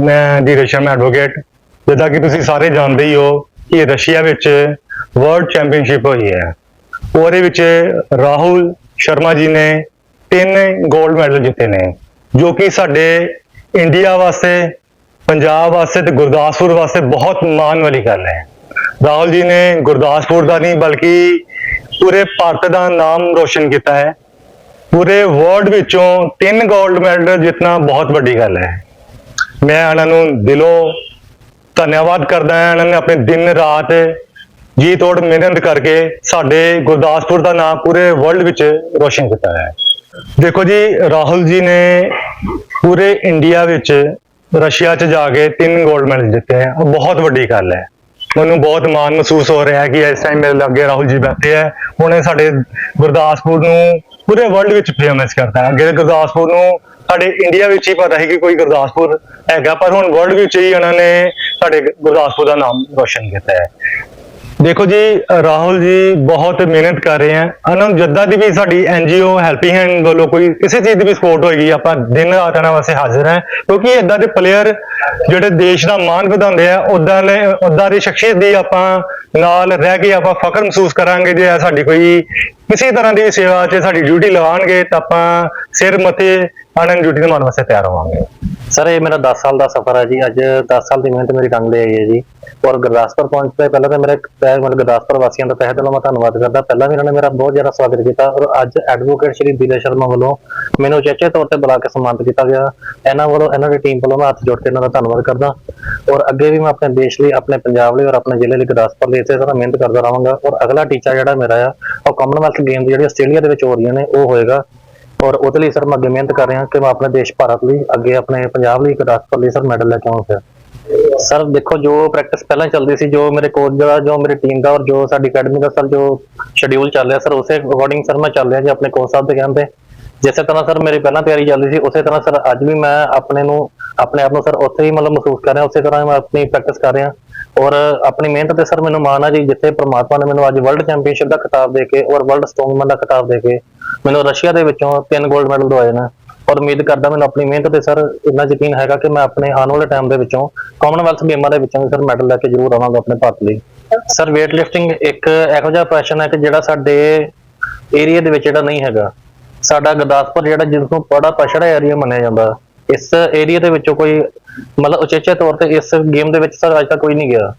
ਮੈਂ ਧੀਰਜ ਸ਼ਰਮਾ ਐਡਵੋਕੇਟ ਜਿੱਦਾਂ ਕਿ ਤੁਸੀਂ ਸਾਰੇ ਜਾਣਦੇ ਹੀ ਹੋ ਕਿ ਰਸ਼ੀਆ ਵਿੱਚ ਵਰਲਡ ਚੈਂਪੀਅਨਸ਼ਿਪ ਹੋਈ ਹੈ। ਉਹਦੇ ਵਿੱਚ ਰਾਹੁਲ ਸ਼ਰਮਾ ਜੀ ਨੇ ਤਿੰਨ 골ਡ ਮੈਡਲ ਜਿੱਤੇ ਨੇ, ਜੋ ਕਿ ਸਾਡੇ ਇੰਡੀਆ ਵਾਸਤੇ, ਪੰਜਾਬ ਵਾਸਤੇ ਤੇ ਗੁਰਦਾਸਪੁਰ ਵਾਸਤੇ ਬਹੁਤ ਮਾਣ ਵਾਲੀ ਗੱਲ ਹੈ। ਰਾਹੁਲ ਜੀ ਨੇ ਗੁਰਦਾਸਪੁਰ ਦਾ ਨਹੀਂ, ਬਲਕਿ ਪੂਰੇ ਭਾਰਤ ਦਾ ਨਾਮ ਰੋਸ਼ਨ ਕੀਤਾ ਹੈ। ਪੂਰੇ ਵਰਲਡ ਵਿੱਚੋਂ ਤਿੰਨ 골ਡ ਮੈਡਲ ਜਿੱਤਣਾ ਬਹੁਤ ਵੱਡੀ ਗੱਲ ਹੈ। ਮੈਂ ਇਹਨਾਂ ਨੂੰ ਦਿਲੋਂ ਧੰਨਵਾਦ ਕਰਦਾ ਹਾਂ, ਇਹਨਾਂ ਨੇ ਆਪਣੇ ਦਿਨ ਰਾਤ ਜੀ ਤੋੜ ਮਿਹਨਤ ਕਰਕੇ ਸਾਡੇ ਗੁਰਦਾਸਪੁਰ ਦਾ ਨਾਮ ਪੂਰੇ ਵਰਲਡ ਵਿੱਚ ਰੋਸ਼ਨ ਕੀਤਾ ਹੈ। ਦੇਖੋ ਜੀ, ਰਾਹੁਲ ਜੀ ਨੇ ਪੂਰੇ ਇੰਡੀਆ ਵਿੱਚ ਰਸ਼ੀਆ 'ਚ ਜਾ ਕੇ ਤਿੰਨ 골ਡ ਮੈਡਲ ਜਿੱਤੇ ਹੈ ਉਹ ਬਹੁਤ ਵੱਡੀ ਗੱਲ ਹੈ। ਮੈਨੂੰ ਬਹੁਤ ਮਾਣ ਮਹਿਸੂਸ ਹੋ ਰਿਹਾ ਹੈ ਕਿ ਇਸ ਟਾਈਮ ਮੇਰੇ ਲਾਗੇ ਰਾਹੁਲ ਜੀ ਬੈਠੇ ਹੈ ਉਹਨੇ ਸਾਡੇ ਗੁਰਦਾਸਪੁਰ ਨੂੰ ਪੂਰੇ ਵਰਲਡ ਵਿੱਚ ਫੇਮਸ ਕਰਤਾ ਹੈ। ਅੱਗੇ ਗੁਰਦਾਸਪੁਰ ਨੂੰ ਸਾਡੇ ਇੰਡੀਆ ਵਿੱਚ ਹੀ ਪਤਾ ਹੈ ਕਿ ਕੋਈ ਗੁਰਦਾਸਪੁਰ ਹੈਗਾ, ਪਰ ਹੁਣ ਵਰਲਡ ਵਿੱਚ ਹੀ ਉਹਨਾਂ ਨੇ ਸਾਡੇ ਗੁਰਦਾਸਪੁਰ ਦਾ ਨਾਮ ਰੋਸ਼ਨ ਕੀਤਾ ਹੈ। ਦੇਖੋ ਜੀ ਰਾਹੁਲ ਜੀ ਬਹੁਤ ਮਿਹਨਤ ਕਰ ਰਹੇ ਹਨ ਅਨੰਦ ਨੂੰ ਦੀ ਵੀ ਸਾਡੀ ਐਨਜੀਓ ਹੈਲਪਿੰਗ ਹੈਂਡ ਵੱਲੋਂ ਕੋਈ ਕਿਸੇ ਚੀਜ਼ ਦੀ ਵੀ ਸਪੋਰਟ ਹੋਏਗੀ, ਆਪਾਂ ਦਿਨ ਰਾਤ ਇਹਨਾਂ ਵਾਸਤੇ ਹਾਜ਼ਰ ਹਾਂ। ਕਿਉਂਕਿ ਇਦਾਂ ਦੇ ਪਲੇਅਰ ਜਿਹੜੇ ਦੇਸ਼ ਦਾ ਮਾਣ ਵਧਾਉਂਦੇ ਆ ਉਦਾਂ ਦੇ ਉਦਾਂ ਦੀ ਸ਼ਖਸੀਅਤ ਦੀ ਆਪਾਂ ਨਾਲ ਰਹਿ ਕੇ ਆਪਾਂ ਫਖਰ ਮਹਿਸੂਸ ਕਰਾਂਗੇ ਜੇ ਸਾਡੀ ਕੋਈ ਕਿਸੇ ਤਰ੍ਹਾਂ ਦੀ ਸੇਵਾ 'ਚ ਸਾਡੀ ਡਿਊਟੀ ਲਗਾਉਣਗੇ ਤਾਂ ਆਪਾਂ ਸਿਰ ਮੱਥੇ ਇਹਨਾਂ ਡਿਊਟੀ ਨਿਭਾਉਣ ਵਾਸਤੇ ਤਿਆਰ ਹੋਵਾਂਗੇ। ਸਰ, ਇਹ ਮੇਰਾ 10 ਸਾਲ ਦਾ ਸਫ਼ਰ ਹੈ ਜੀ। ਅੱਜ 10 ਸਾਲ ਦੀ ਮਿਹਨਤ ਮੇਰੀ ਰੰਗ ਆਈ ਹੈ ਜੀ। ਔਰ ਗੁਰਦਾਸਪੁਰ ਪਹੁੰਚ ਤੋਂ ਪਹਿਲਾਂ ਤਾਂ ਮੇਰੇ ਤਹਿ ਮਤਲਬ ਗੁਰਦਾਸਪੁਰ ਵਾਸੀਆਂ ਦਾ ਤਹਿ ਦਿਲੋਂ ਮੈਂ ਧੰਨਵਾਦ ਕਰਦਾ। ਪਹਿਲਾਂ ਵੀ ਇਹਨਾਂ ਨੇ ਮੇਰਾ ਬਹੁਤ ਜ਼ਿਆਦਾ ਸਵਾਗਤ ਕੀਤਾ। ਔਰ ਅੱਜ ਐਡਵੋਕੇਟ ਸ਼੍ਰੀ ਦਿਲੇ ਸ਼ਰਮਾ ਵੱਲੋਂ ਮੈਨੂੰ ਚੇਚੇ ਤੌਰ ਤੇ ਬੁਲਾ ਕੇ ਸਨਮਾਨਿਤ ਕੀਤਾ ਗਿਆ। ਇਹਨਾਂ ਵੱਲੋਂ, ਇਹਨਾਂ ਦੀ ਟੀਮ ਵੱਲੋਂ ਮੈਂ ਹੱਥ ਜੋੜ ਕੇ ਇਹਨਾਂ ਦਾ ਧੰਨਵਾਦ ਕਰਦਾ। ਔਰ ਅੱਗੇ ਵੀ ਮੈਂ ਆਪਣੇ ਦੇਸ਼ ਲਈ, ਆਪਣੇ ਪੰਜਾਬ ਲਈ ਔਰ ਆਪਣੇ ਜ਼ਿਲ੍ਹੇ ਲਈ ਗੁਰਦਾਸਪੁਰ ਲਈ ਇਸੇ ਤਰ੍ਹਾਂ ਮਿਹਨਤ ਕਰਦਾ ਰਹਾਂਗਾ। ਔਰ ਅਗਲਾ ਟੀਚਾ ਜਿਹੜਾ ਮੇਰਾ ਆ, ਉਹ ਕਾਮਨਵੈਲਥ ਗੇਮ ਜਿਹੜੀ ਆਸਟ੍ਰੇਲੀਆ ਦੇ ਵਿੱਚ ਹੋ ਰਹੀਆਂ ਨੇ, ਉਹ ਹੋਏਗਾ। ਔਰ ਉਹਦੇ ਲਈ ਸਰ ਮੈਂ ਅੱਗੇ ਮਿਹਨਤ ਕਰ ਰਿਹਾ ਕਿ ਮੈਂ ਆਪਣੇ ਦੇਸ਼ ਭਾਰਤ ਲਈ, ਅੱਗੇ ਆਪਣੇ ਪੰਜਾਬ ਲਈ ਗੁਰਦਾਸਪੁਰ ਲਈ ਸਰ ਮੈਡਲ ਲੈ ਕੇ ਆਵਾਂ ਫਿਰ। ਸਰ ਦੇਖੋ ਜੋ ਪ੍ਰੈਕਟਿਸ ਪਹਿਲਾਂ ਚੱਲਦੀ ਸੀ, ਜੋ ਮੇਰੇ ਕੋਚ ਦਾ, ਜੋ ਮੇਰੀ ਟੀਮ ਦਾ ਔਰ ਜੋ ਸਾਡੀ ਅਕੈਡਮੀ ਦਾ ਸਰ ਜੋ ਸ਼ਡਿਊਲ ਚੱਲ ਰਿਹਾ ਸਰ, ਉਸੇ ਅਕੋਰਡਿੰਗ ਸਰ ਮੈਂ ਚੱਲ ਰਿਹਾ ਜੀ ਆਪਣੇ ਕੋਚ ਸਾਹਿਬ ਦੇ ਕਹਿਣ ਤੇ। ਜਿਸੇ ਤਰ੍ਹਾਂ ਸਰ ਮੇਰੀ ਪਹਿਲਾਂ ਤਿਆਰੀ ਚੱਲਦੀ ਸੀ, ਉਸੇ ਤਰ੍ਹਾਂ ਸਰ ਅੱਜ ਵੀ ਮੈਂ ਆਪਣੇ ਨੂੰ, ਆਪਣੇ ਆਪ ਨੂੰ ਸਰ ਉੱਥੇ ਹੀ ਮਤਲਬ ਮਹਿਸੂਸ ਕਰ ਰਿਹਾ, ਉਸੇ ਤਰ੍ਹਾਂ ਮੈਂ ਆਪਣੀ ਪ੍ਰੈਕਟਿਸ ਕਰ ਰਿਹਾ। ਔਰ ਆਪਣੀ ਮਿਹਨਤ ਤੇ ਸਰ ਮੈਨੂੰ ਮਾਣ ਆ ਜੀ, ਜਿੱਥੇ ਪ੍ਰਮਾਤਮਾ ਨੇ ਮੈਨੂੰ ਅੱਜ ਵਰਲਡ ਚੈਂਪੀਅਨਸ਼ਿਪ ਦਾ ਖਿਤਾਬ ਦੇ ਕੇ ਔਰ ਵਰਲਡ ਸਟਰੋਂਗਮੈਨ ਦਾ ਖਿਤਾਬ ਦੇ ਕੇ ਮੈਨੂੰ ਰਸ਼ੀਆ ਦੇ ਵਿੱਚੋਂ ਤਿੰਨ 골ਡ ਮੈਡਲ ਦਵਾਏ ਨੇ। ਔਰ ਉਮੀਦ ਕਰਦਾ ਮੈਨੂੰ ਆਪਣੀ ਮਿਹਨਤ ਤੇ ਸਰ ਇੰਨਾ ਯਕੀਨ ਹੈਗਾ ਕਿ ਮੈਂ ਆਪਣੇ ਆਉਣ ਵਾਲੇ ਟਾਈਮ ਦੇ ਵਿੱਚੋਂ ਕਾਮਨਵੈਲਥ ਗੇਮਾਂ ਦੇ ਵਿੱਚੋਂ ਵੀ ਸਰ ਮੈਡਲ ਲੈ ਕੇ ਜ਼ਰੂਰ ਆਵਾਂਗਾ ਆਪਣੇ ਭਾਰਤ ਲਈ। ਸਰ weight lifting ਇੱਕ ਇਹੋ ਜਿਹਾ ਪੈਸ਼ਨ ਹੈ ਕਿ ਜਿਹੜਾ ਸਾਡੇ ਏਰੀਆ ਦੇ ਵਿੱਚ ਜਿਹੜਾ ਨਹੀਂ ਹੈਗਾ। ਸਾਡਾ ਗੁਰਦਾਸਪੁਰ ਜਿਹੜਾ ਜਿਸ ਨੂੰ ਬੜਾ ਪਛੜਾ ਏਰੀਆ ਮੰਨਿਆ ਜਾਂਦਾ। ਇਸ ਏਰੀਆ ਦੇ ਵਿੱਚੋਂ ਕੋਈ ਮਤਲਬ ਉਚੇਚੇ ਤੌਰ ਤੇ ਇਸ ਗੇਮ ਦੇ ਵਿੱਚ ਸਰ ਅੱਜ ਤੱਕ ਕੋਈ ਨਹੀਂ ਗਿਆ।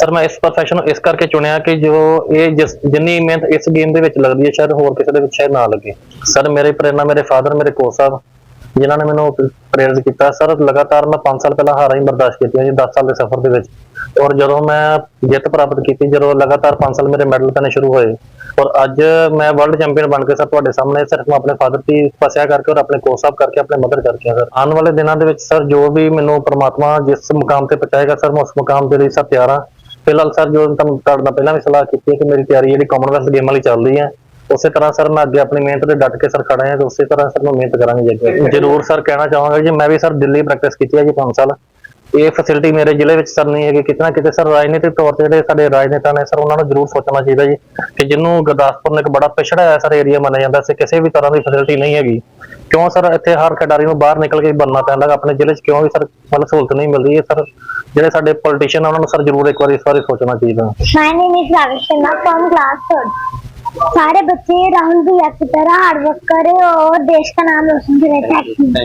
ਸਰ, ਮੈਂ ਇਸ profession ਨੂੰ ਇਸ ਕਰਕੇ ਚੁਣਿਆ ਕਿ ਜੋ ਇਹ ਜਿਸ, ਜਿੰਨੀ ਮਿਹਨਤ ਇਸ ਗੇਮ ਦੇ ਵਿੱਚ ਲੱਗਦੀ ਹੈ, ਸ਼ਾਇਦ ਹੋਰ ਕਿਸੇ ਦੇ ਵਿੱਚ ਸ਼ਾਇਦ ਨਾ ਲੱਗੇ। ਸਰ, ਮੇਰੇ ਪ੍ਰੇਰਨਾ ਮੇਰੇ ਫਾਦਰ ਮੇਰੇ ਕੋਚ ਸਾਹਿਬ, ਜਿਨ੍ਹਾਂ ਨੇ ਮੈਨੂੰ ਪ੍ਰੇਰਿਤ ਕੀਤਾ, ਸਰ, ਲਗਾਤਾਰ ਮੈਂ 5 ਸਾਲ ਪਹਿਲਾਂ ਹਾਰਾਂ ਹੀ ਬਰਦਾਸ਼ਤ ਕੀਤੀਆਂ ਜੀ 10 ਸਾਲ ਦੇ ਸਫ਼ਰ ਦੇ ਵਿੱਚ। ਔਰ ਜਦੋਂ ਮੈਂ ਜਿੱਤ ਪ੍ਰਾਪਤ ਕੀਤੀ, ਜਦੋਂ ਲਗਾਤਾਰ 5 ਸਾਲ ਮੇਰੇ ਮੈਡਲ ਪੈਣੇ ਸ਼ੁਰੂ ਹੋਏ, ਔਰ ਅੱਜ ਮੈਂ ਵਰਲਡ ਚੈਂਪੀਅਨ ਬਣ ਕੇ ਸਰ ਤੁਹਾਡੇ ਸਾਹਮਣੇ ਸਿਰਫ ਮੈਂ ਆਪਣੇ ਫਾਦਰ ਦੀ ਫਸਿਆ ਕਰਕੇ ਔਰ ਆਪਣੇ ਕੋਚ ਸਾਹਿਬ ਕਰਕੇ ਆਪਣੇ ਮਦਰ ਕਰਕੇ ਹਾਂ ਸਰ। ਆਉਣ ਵਾਲੇ ਦਿਨਾਂ ਦੇ ਵਿੱਚ ਸਰ, ਜੋ ਵੀ ਮੈਨੂੰ ਪ੍ਰਮਾਤਮਾ ਜਿਸ ਮੁਕਾਮ ਤੇ ਪਹੁੰਚਾਏਗਾ, ਸਰ, ਮੈਂ ਉਸ ਮੁਕਾਮ ਦੇ ਲਈ ਸਰ ਤਿਆਰ ਹਾਂ। ਫਿਲਹਾਲ ਸਰ, ਜੋ ਤੁਹਾਨੂੰ ਤੁਹਾਡੇ ਨਾਲ ਪਹਿਲਾਂ ਵੀ ਸਲਾਹ ਕੀਤੀ ਹੈ ਕਿ ਮੇਰੀ ਤਿਆਰੀ ਜਿਹੜੀ ਕਾਮਨਵੈਲਥ ਗੇਮਾਂ ਲਈ ਚੱਲ ਰਹੀ ਹੈ, ਉਸੇ ਤਰ੍ਹਾਂ ਸਰ ਮੈਂ ਅੱਗੇ ਆਪਣੀ ਮਿਹਨਤ ਤੇ ਡਟ ਕੇ ਸਰ ਖੜਾ ਹਾਂ ਤੇ ਉਸੇ ਤਰ੍ਹਾਂ ਸਰ ਮੈਂ ਮਿਹਨਤ ਕਰਾਂਗੇ ਜੀ ਜ਼ਰੂਰ ਸਰ, ਕਹਿਣਾ ਚਾਹਾਂਗਾ ਜੀ, ਮੈਂ ਵੀ ਸਰ ਦਿੱਲੀ ਪ੍ਰੈਕਟਿਸ ਕੀਤੀ ਹੈ ਜੀ 5 ਸਾਲ। ਇਹ ਫੈਸਿਲਿਟੀ ਮੇਰੇ ਜ਼ਿਲ੍ਹੇ ਵਿੱਚ ਸਰ ਨਹੀਂ ਹੈਗੀ ਕਿਤੇ ਨਾ ਕਿਤੇ ਸਰ ਰਾਜਨੀਤਿਕ ਤੌਰ ਤੇ ਜਿਹੜੇ ਸਾਡੇ ਰਾਜਨੇਤਾ ਨੇ ਸਰ, ਉਹਨਾਂ ਨੂੰ ਜ਼ਰੂਰ ਸੋਚਣਾ ਚਾਹੀਦਾ ਜੀ ਕਿ ਜਿਹਨੂੰ ਗੁਰਦਾਸਪੁਰ ਨੂੰ ਇੱਕ ਬੜਾ ਪਿਛੜਾ ਹੋਇਆ ਸਰ ਏਰੀਆ ਮੰਨਿਆ ਜਾਂਦਾ ਸੀ, ਕਿਸੇ ਵੀ ਤਰ੍ਹਾਂ ਦੀ ਫੈਸਿਲਿਟੀ ਨਹੀਂ ਹੈਗੀ। ਕਿਉਂ ਸਰ ਇੱਥੇ ਹਰ ਖਿਡਾਰੀ ਨੂੰ ਬਾਹਰ ਨਿਕਲ ਕੇ ਬਣਨਾ ਪੈਂਦਾ ਆਪਣੇ ਜ਼ਿਲ੍ਹੇ 'ਚ ਕਿਉਂ ਵੀ ਸਰ ਮਤਲਬ ਸਹੂਲਤ ਨਹੀਂ ਮਿਲਦੀ ਇਹ ਸਰ ਜਿਹੜੇ ਸਾਡੇ ਪੋਲੀਟੀਸ਼ੀਅਨ ਆ ਉਹਨਾਂ ਨੂੰ ਸਰ ਜ਼ਰੂਰ ਇੱਕ ਵਾਰੀ ਇਸ ਬਾਰੇ ਸੋਚਣਾ ਚਾਹੀਦਾ My name is Ravi Sharma from class third. सारे बच्चे राहुल भैया की तरह हार्ड वर्क करे और देश का नाम रोशन करे थैंक यू